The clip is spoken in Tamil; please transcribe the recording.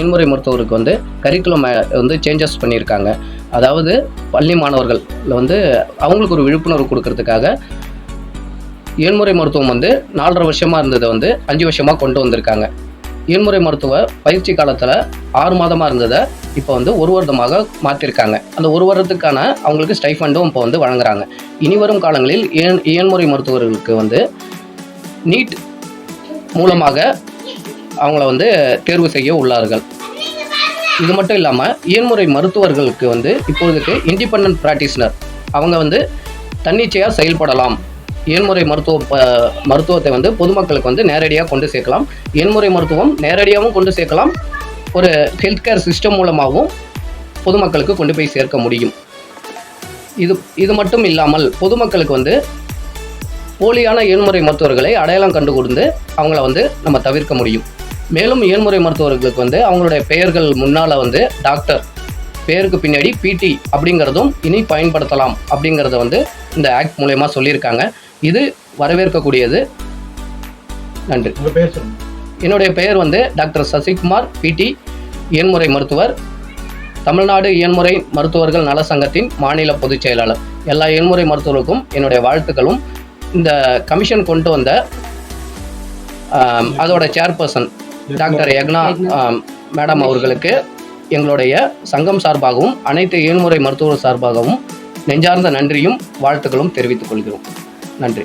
எண்முறை மருத்துவருக்கு வந்து கரிக்குலம் வந்து சேஞ்சஸ் பண்ணியிருக்காங்க. அதாவது பள்ளி மாணவர்கள் வந்து அவங்களுக்கு ஒரு விழிப்புணர்வு கொடுக்கறதுக்காக ஏன்முறை மருத்துவம் வந்து நாலரை வருஷமாக இருந்ததை வந்து அஞ்சு வருஷமாக கொண்டு வந்திருக்காங்க. ஏன்முறை மருத்துவ பயிற்சி காலத்தில் ஆறு மாதமாக இருந்ததை இப்போ வந்து ஒரு வருடமாக மாற்றிருக்காங்க அந்த ஒரு வருடத்துக்கான அவங்களுக்கு ஸ்டைஃபண்டும் இப்போ வந்து வழங்குறாங்க. இனி வரும் காலங்களில் ஏன் ஏன்முறை மருத்துவர்களுக்கு வந்து நீட் மூலமாக அவங்கள வந்து தேர்வு செய்ய உள்ளார்கள். இது மட்டும் இல்லாமல் இயன்முறை மருத்துவர்களுக்கு வந்து இப்போதைக்கு இண்டிபெண்ட் ப்ராக்டிஷனர் அவங்க வந்து தன்னிச்சையாக செயல்படலாம். இயன்முறை மருத்துவ ப- மருத்துவத்தை வந்து பொதுமக்களுக்கு வந்து நேரடியாக கொண்டு சேர்க்கலாம். இயன்முறை மருத்துவம் நேரடியாகவும் கொண்டு சேர்க்கலாம். ஒரு ஹெல்த் கேர் சிஸ்டம் மூலமாகவும் பொதுமக்களுக்கு கொண்டு போய் சேர்க்க முடியும். இது இது மட்டும் இல்லாமல் பொதுமக்களுக்கு வந்து போலியான இயன்முறை மருத்துவர்களை அடையாளம் கண்டு கொடுத்து அவங்கள வந்து நம்ம தவிர்க்க முடியும். மேலும் இயன்முறை மருத்துவர்களுக்கு வந்து அவங்களுடைய பெயர்கள் முன்னால் வந்து டாக்டர் பேருக்கு பின்னாடி பிடி அப்படிங்கிறதும் இனி பயன்படுத்தலாம் அப்படிங்கிறத வந்து இந்த ஆக்ட் மூலயமா சொல்லியிருக்காங்க. இது வரவேற்கக்கூடியது. நன்றி. என்னுடைய பெயர் வந்து டாக்டர் சசிகுமார் பிடி இயன்முறை மருத்துவர். தமிழ்நாடு இயன்முறை மருத்துவர்கள் நல சங்கத்தின் மாநில பொதுச் செயலாளர். எல்லா இயன்முறை மருத்துவருக்கும் என்னுடைய வாழ்த்துக்களும். இந்த கமிஷன் கொண்டு வந்த அதோட சேர்பர்சன் டாக்டர் யக்னா மேடம் அவர்களுக்கு எங்களுடைய சங்கம் சார்பாகவும் அனைத்து இயன்முறை மருத்துவர் சார்பாகவும் நெஞ்சார்ந்த நன்றியும் வாழ்த்துக்களும் தெரிவித்துக் கொள்கிறோம். நன்றி.